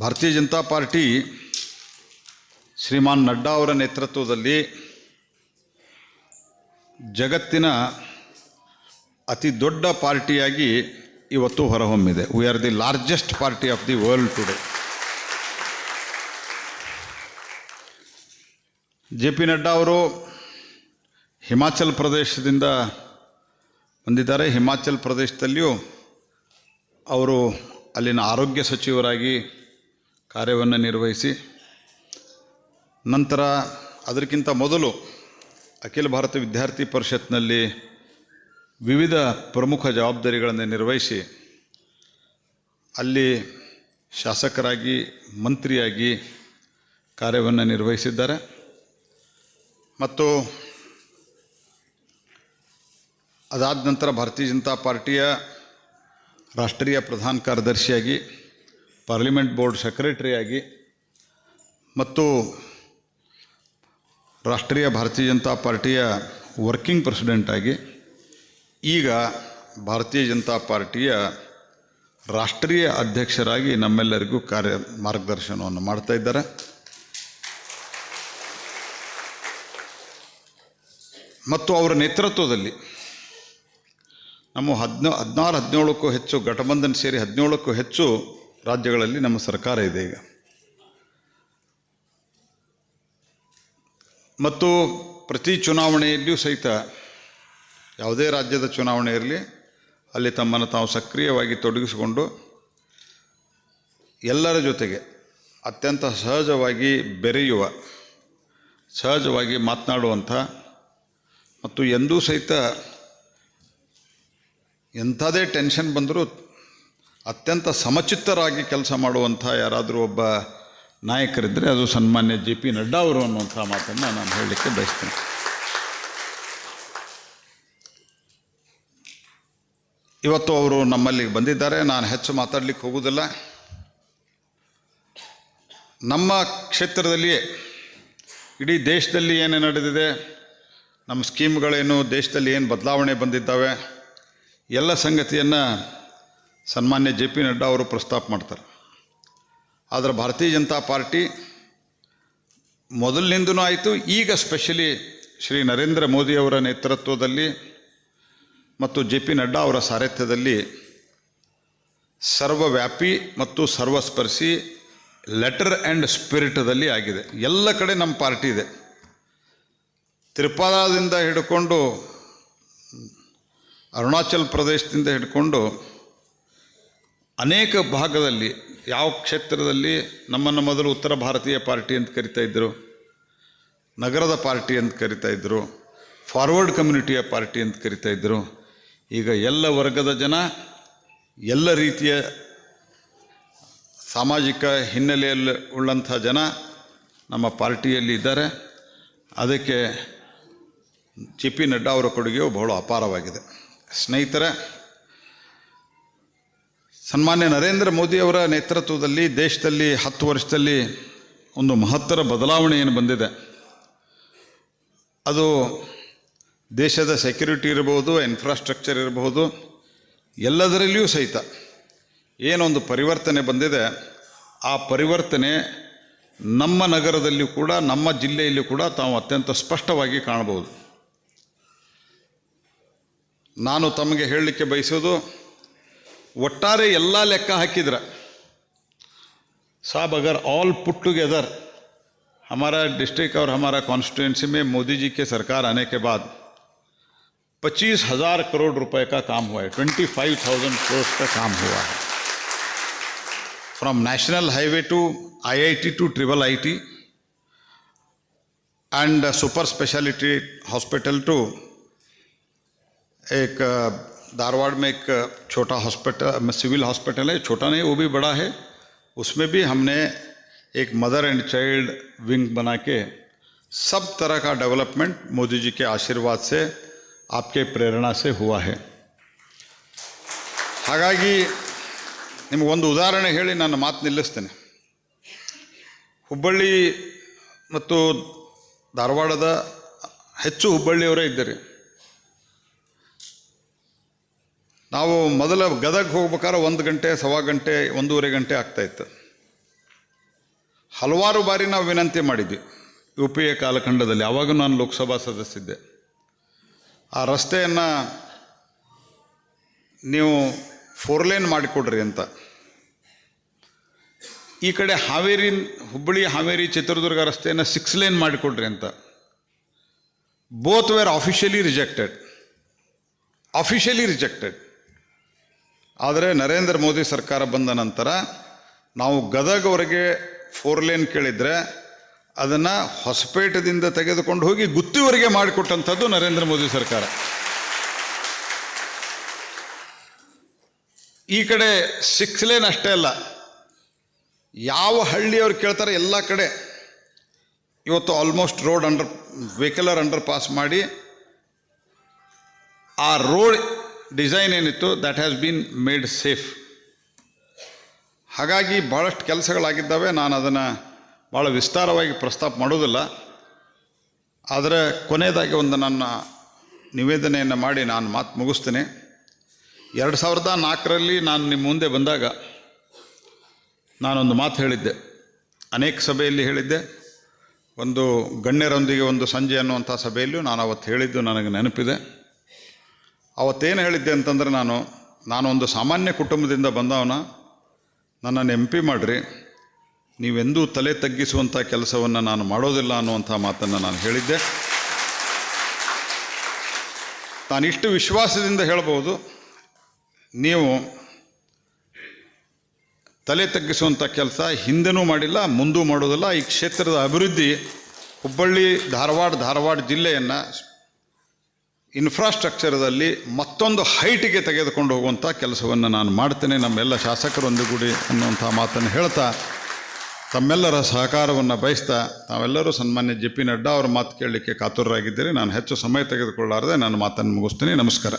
ಭಾರತೀಯ ಜನತಾ ಪಾರ್ಟಿ ಶ್ರೀಮಾನ್ ನಡ್ಡಾ ಅವರ ನೇತೃತ್ವದಲ್ಲಿ ಜಗತ್ತಿನ ಅತಿ ದೊಡ್ಡ ಪಾರ್ಟಿಯಾಗಿ ಇವತ್ತು ಹೊರಹೊಮ್ಮಿದೆ. We are the largest party of the world today J P Nadda ಅವರು ಹಿಮಾಚಲ್ ಪ್ರದೇಶದಿಂದ ಬಂದಿದ್ದಾರೆ. ಹಿಮಾಚಲ್ ಪ್ರದೇಶದಲ್ಲಿಯೂ ಅವರು ಅಲ್ಲಿನ ಆರೋಗ್ಯ ಸಚಿವರಾಗಿ ಕಾರ್ಯವನ್ನು ನಿರ್ವಹಿಸಿ, ನಂತರ ಅದಕ್ಕಿಂತ ಮೊದಲು ಅಖಿಲ ಭಾರತ ವಿದ್ಯಾರ್ಥಿ ಪರಿಷತ್ನಲ್ಲಿ ವಿವಿಧ ಪ್ರಮುಖ ಜವಾಬ್ದಾರಿಗಳನ್ನು ನಿರ್ವಹಿಸಿ, ಅಲ್ಲಿ ಶಾಸಕರಾಗಿ, ಮಂತ್ರಿಯಾಗಿ ಕಾರ್ಯವನ್ನು ನಿರ್ವಹಿಸಿದ್ದಾರೆ. ಮತ್ತು ಅದಾದ ನಂತರ ಭಾರತೀಯ ಜನತಾ ಪಾರ್ಟಿಯ ರಾಷ್ಟ್ರೀಯ ಪ್ರಧಾನ ಕಾರ್ಯದರ್ಶಿಯಾಗಿ ಪಾರ್ಲಿಮೆಂಟ್ ಬೋರ್ಡ್ ಸೆಕ್ರೆಟರಿಯಾಗಿ ಮತ್ತು ರಾಷ್ಟ್ರೀಯ ಭಾರತೀಯ ಜನತಾ ಪಾರ್ಟಿಯ ವರ್ಕಿಂಗ್ ಪ್ರೆಸಿಡೆಂಟಾಗಿ ಈಗ ಭಾರತೀಯ ಜನತಾ ಪಾರ್ಟಿಯ ರಾಷ್ಟ್ರೀಯ ಅಧ್ಯಕ್ಷರಾಗಿ ನಮ್ಮೆಲ್ಲರಿಗೂ ಕಾರ್ಯ ಮಾರ್ಗದರ್ಶನವನ್ನು ಮಾಡ್ತಾ ಇದ್ದಾರೆ. ಮತ್ತು ಅವರ ನೇತೃತ್ವದಲ್ಲಿ ನಮ್ಮ ಹದಿನ, ಹದಿನಾರು, ಹದಿನೇಳಕ್ಕೂ ಹೆಚ್ಚು ಘಟಬಂಧನ್ ಸೇರಿ ಹದಿನೇಳಕ್ಕೂ ಹೆಚ್ಚು ರಾಜ್ಯಗಳಲ್ಲಿ ನಮ್ಮ ಸರ್ಕಾರ ಇದೆ ಈಗ. ಮತ್ತು ಪ್ರತಿ ಚುನಾವಣೆಯಲ್ಲಿಯೂ ಸಹಿತ ಯಾವುದೇ ರಾಜ್ಯದ ಚುನಾವಣೆ ಇರಲಿ, ಅಲ್ಲಿ ತಮ್ಮನ್ನು ತಾವು ಸಕ್ರಿಯವಾಗಿ ತೊಡಗಿಸಿಕೊಂಡು ಎಲ್ಲರ ಜೊತೆಗೆ ಅತ್ಯಂತ ಸಹಜವಾಗಿ ಬೆರೆಯುವ, ಸಹಜವಾಗಿ ಮಾತನಾಡುವಂಥ ಮತ್ತು ಎಂದೂ ಸಹಿತ ಎಂಥದೇ ಟೆನ್ಷನ್ ಬಂದರೂ ಅತ್ಯಂತ ಸಮಚಿತ್ತರಾಗಿ ಕೆಲಸ ಮಾಡುವಂಥ ಯಾರಾದರೂ ಒಬ್ಬ ನಾಯಕರಿದ್ದರೆ ಅದು ಸನ್ಮಾನ್ಯ ಜೆ ಪಿ ನಡ್ಡಾ ಅವರು ಅನ್ನುವಂಥ ಮಾತನ್ನು ನಾನು ಹೇಳಲಿಕ್ಕೆ ಬಯಸ್ತೇನೆ. ಇವತ್ತು ಅವರು ನಮ್ಮಲ್ಲಿ ಬಂದಿದ್ದಾರೆ. ನಾನು ಹೆಚ್ಚು ಮಾತಾಡಲಿಕ್ಕೆ ಹೋಗುವುದಿಲ್ಲ. ನಮ್ಮ ಕ್ಷೇತ್ರದಲ್ಲಿಯೇ, ಇಡೀ ದೇಶದಲ್ಲಿ ಏನು ನಡೆದಿದೆ, ನಮ್ಮ ಸ್ಕೀಮ್ಗಳೇನು, ದೇಶದಲ್ಲಿ ಏನು ಬದಲಾವಣೆ ಬಂದಿದ್ದಾವೆ, ಎಲ್ಲ ಸಂಗತಿಯನ್ನು ಸನ್ಮಾನ್ಯ ಜೆ ಪಿ ನಡ್ಡಾ ಅವರು ಪ್ರಸ್ತಾಪ ಮಾಡ್ತಾರೆ. ಆದರೆ ಭಾರತೀಯ ಜನತಾ ಪಾರ್ಟಿ ಮೊದಲಿನಿಂದನೂ ಆಯಿತು, ಈಗ ಸ್ಪೆಷಲಿ ಶ್ರೀ ನರೇಂದ್ರ ಮೋದಿಯವರ ನೇತೃತ್ವದಲ್ಲಿ ಮತ್ತು ಜೆ ಪಿ ನಡ್ಡಾ ಅವರ ಸಾರಥ್ಯದಲ್ಲಿ ಸರ್ವವ್ಯಾಪಿ ಮತ್ತು ಸರ್ವಸ್ಪರ್ಶಿ ಲೆಟರ್ ಆ್ಯಂಡ್ ಸ್ಪಿರಿಟದಲ್ಲಿ ಆಗಿದೆ. ಎಲ್ಲ ಕಡೆ ನಮ್ಮ ಪಾರ್ಟಿ ಇದೆ. ತ್ರಿಪುರಾದಿಂದ ಹಿಡ್ಕೊಂಡು, ಅರುಣಾಚಲ್ ಪ್ರದೇಶದಿಂದ ಹಿಡ್ಕೊಂಡು ಅನೇಕ ಭಾಗದಲ್ಲಿ, ಯಾವ ಕ್ಷೇತ್ರದಲ್ಲಿ ನಮ್ಮನ್ನು ಮೊದಲು ಉತ್ತರ ಭಾರತೀಯ ಪಾರ್ಟಿ ಅಂತ ಕರಿತಾ ಇದ್ದರು ನಗರದ ಪಾರ್ಟಿ ಅಂತ ಕರಿತಾ ಇದ್ದರು ಫಾರ್ವರ್ಡ್ ಕಮ್ಯುನಿಟಿಯ ಪಾರ್ಟಿ ಅಂತ ಕರಿತಾ ಇದ್ದರು ಈಗ ಎಲ್ಲ ವರ್ಗದ ಜನ ಎಲ್ಲ ರೀತಿಯ ಸಾಮಾಜಿಕ ಹಿನ್ನೆಲೆಯಲ್ಲಿ ಉಳ್ಳಂಥ ಜನ ನಮ್ಮ ಪಾರ್ಟಿಯಲ್ಲಿ ಇದ್ದಾರೆ. ಅದಕ್ಕೆ ಜೆ ಪಿ ನಡ್ಡಾ ಅವರ ಕೊಡುಗೆಯು ಬಹಳ ಅಪಾರವಾಗಿದೆ. ಸ್ನೇಹಿತರೆ ಸನ್ಮಾನ್ಯ ನರೇಂದ್ರ ಮೋದಿಯವರ ನೇತೃತ್ವದಲ್ಲಿ ದೇಶದಲ್ಲಿ ಹತ್ತು ವರ್ಷದಲ್ಲಿ ಒಂದು ಮಹತ್ತರ ಬದಲಾವಣೆ ಏನು ಬಂದಿದೆ? ಅದು ದೇಶದ ಸೆಕ್ಯುರಿಟಿ ಇರಬಹುದು ಇನ್ಫ್ರಾಸ್ಟ್ರಕ್ಚರ್ ಇರಬಹುದು ಎಲ್ಲದರಲ್ಲಿಯೂ ಸಹಿತ ಏನೊಂದು ಪರಿವರ್ತನೆ ಬಂದಿದೆ, ಆ ಪರಿವರ್ತನೆ ನಮ್ಮ ನಗರದಲ್ಲಿಯೂ ಕೂಡ, ನಮ್ಮ ಜಿಲ್ಲೆಯಲ್ಲಿ ಕೂಡ ತಾವು ಅತ್ಯಂತ ಸ್ಪಷ್ಟವಾಗಿ ಕಾಣಬಹುದು. ನಾನು ತಮಗೆ ಹೇಳಲಿಕ್ಕೆ ಬಯಸೋದು ಒಟ್ಟಾರೆ ಎಲ್ಲ ಲೆಕ್ಕ ಹಾಕಿದ್ರೆ साहब अगर ऑल पुट टुगेदर हमारा डिस्ट्रिक्ट और हमारा कॉन्स्टिट्यूंसी में मोदी जी के सरकार आने के बाद पच्चीस हजार करोड़ रुपए का काम हुआ है ट्वेंटी फाइव थाउजेंड करोड़ का काम हुआ है from national highway to IIT to triple IT and super speciality hospital to एक अ, धारवाड़ में एक छोटा हॉस्पिटल सिविल हॉस्पिटल है छोटा नहीं वो भी बड़ा है उसमें भी हमने एक मदर एंड चाइल्ड विंग बना के सब तरह का डेवलपमेंट मोदी जी के आशीर्वाद से आपके प्रेरणा से हुआ है ಹಾಗಾಗಿ ನಿಮಗೊಂದು ಉದಾಹರಣೆ ಹೇಳಿ ನಾನು ಮಾತು ನಿಲ್ಲಿಸ್ತೇನೆ ಹುಬ್ಬಳ್ಳಿ ಮತ್ತು ಧಾರವಾಡದ ಹೆಚ್ಚು ಹುಬ್ಬಳ್ಳಿಯವರೇ ಇದ್ದೀರಿ ನಾವು ಮೊದಲ ಗದಗ ಹೋಗ್ಬೇಕಾದ್ರೆ ಒಂದು ಗಂಟೆ, ಸವಾ ಗಂಟೆ, ಒಂದೂವರೆ ಗಂಟೆ ಆಗ್ತಾಯಿತ್ತು ಹಲವಾರು ಬಾರಿ ನಾವು ವಿನಂತಿ ಮಾಡಿದ್ವಿ ಯು ಪಿ ಎ ಕಾಲಖಂಡದಲ್ಲಿ. ಆವಾಗ ನಾನು ಲೋಕಸಭಾ ಸದಸ್ಯದ್ದೆ ಆ ರಸ್ತೆಯನ್ನು ನೀವು ಫೋರ್ ಲೇನ್ ಮಾಡಿಕೊಡ್ರಿ ಅಂತ. ಈ ಕಡೆ ಹಾವೇರಿ, ಹುಬ್ಬಳ್ಳಿ, ಹಾವೇರಿ, ಚಿತ್ರದುರ್ಗ ರಸ್ತೆಯನ್ನು ಸಿಕ್ಸ್ ಲೇನ್ ಮಾಡಿಕೊಡ್ರಿ ಅಂತ. Both were officially rejected officially rejected ಆದರೆ ನರೇಂದ್ರ ಮೋದಿ ಸರ್ಕಾರ ಬಂದ ನಂತರ ನಾವು ಗದಗವರೆಗೆ ಫೋರ್ ಲೇನ್ ಕೇಳಿದರೆ ಅದನ್ನು ಹೊಸಪೇಟದಿಂದ ತೆಗೆದುಕೊಂಡು ಹೋಗಿ ಗುತ್ತಿವರೆಗೆ ಮಾಡಿಕೊಟ್ಟಂಥದ್ದು ನರೇಂದ್ರ ಮೋದಿ ಸರ್ಕಾರ. ಈ ಕಡೆ ಸಿಕ್ಸ್ ಲೇನ್ ಅಷ್ಟೇ ಅಲ್ಲ. ಯಾವ ಹಳ್ಳಿಯವ್ರು ಕೇಳ್ತಾರೆ ಎಲ್ಲ ಕಡೆ. ಇವತ್ತು almost road under vehicular underpass ಮಾಡಿ ಆ ರೋಡ್ ಡಿಸೈನ್ ಏನಿತ್ತು that has been made safe ಹಾಗಾಗಿ ಭಾಳಷ್ಟು ಕೆಲಸಗಳಾಗಿದ್ದಾವೆ. ನಾನು ಅದನ್ನು ಭಾಳ ವಿಸ್ತಾರವಾಗಿ ಪ್ರಸ್ತಾಪ ಮಾಡೋದಿಲ್ಲ. ಆದರೆ ಕೊನೆಯದಾಗಿ ಒಂದು ನನ್ನ ನಿವೇದನೆಯನ್ನು ಮಾಡಿ ನಾನು ಮಾತು ಮುಗಿಸ್ತೀನಿ. ಎರಡು ಸಾವಿರದ ನಾಲ್ಕರಲ್ಲಿ ನಾನು ನಿಮ್ಮ ಮುಂದೆ ಬಂದಾಗ ನಾನೊಂದು ಮಾತು ಹೇಳಿದ್ದೆ. ಅನೇಕ ಸಭೆಯಲ್ಲಿ ಹೇಳಿದ್ದೆ. ಒಂದು ಗಣ್ಯರೊಂದಿಗೆ ಒಂದು ಸಂಜೆ ಅನ್ನುವಂಥ ಸಭೆಯಲ್ಲೂ ನಾನು ಅವತ್ತು ಹೇಳಿದ್ದು ನನಗೆ ನೆನಪಿದೆ. ಅವತ್ತೇನು ಹೇಳಿದ್ದೆ ಅಂತಂದರೆ ನಾನು ನಾನೊಂದು ಸಾಮಾನ್ಯ ಕುಟುಂಬದಿಂದ ಬಂದವನ, ನನ್ನನ್ನು ಎಂ ಪಿ ಮಾಡಿರಿ, ನೀವೆಂದೂ ತಲೆ ತಗ್ಗಿಸುವಂಥ ಕೆಲಸವನ್ನು ನಾನು ಮಾಡೋದಿಲ್ಲ ಅನ್ನುವಂಥ ಮಾತನ್ನು ನಾನು ಹೇಳಿದ್ದೆ. ತಾನಿಷ್ಟು ವಿಶ್ವಾಸದಿಂದ ಹೇಳ್ಬೋದು, ನೀವು ತಲೆ ತಗ್ಗಿಸುವಂಥ ಕೆಲಸ ಹಿಂದೆನೂ ಮಾಡಿಲ್ಲ, ಮುಂದೂ ಮಾಡೋದಿಲ್ಲ. ಈ ಕ್ಷೇತ್ರದ ಅಭಿವೃದ್ಧಿ ಹುಬ್ಬಳ್ಳಿ, ಧಾರವಾಡ ಧಾರವಾಡ ಜಿಲ್ಲೆಯನ್ನು ಇನ್ಫ್ರಾಸ್ಟ್ರಕ್ಚರದಲ್ಲಿ ಮತ್ತೊಂದು ಹೈಟಿಗೆ ತೆಗೆದುಕೊಂಡು ಹೋಗುವಂಥ ಕೆಲಸವನ್ನು ನಾನು ಮಾಡ್ತೇನೆ. ನಮ್ಮೆಲ್ಲ ಶಾಸಕರೊಂದಿಗೂಡಿ ಅನ್ನುವಂಥ ಮಾತನ್ನು ಹೇಳ್ತಾ, ತಮ್ಮೆಲ್ಲರ ಸಹಕಾರವನ್ನು ಬಯಸ್ತಾ, ತಾವೆಲ್ಲರೂ ಸನ್ಮಾನ್ಯ ಜೆ ಪಿ ನಡ್ಡಾ ಅವರ ಮಾತು ಕೇಳಲಿಕ್ಕೆ ಕಾತುರರಾಗಿದ್ದೀರಿ. ನಾನು ಹೆಚ್ಚು ಸಮಯ ತೆಗೆದುಕೊಳ್ಳಾರದೆ ನಾನು ಮಾತನ್ನು ಮುಗಿಸ್ತೀನಿ. ನಮಸ್ಕಾರ.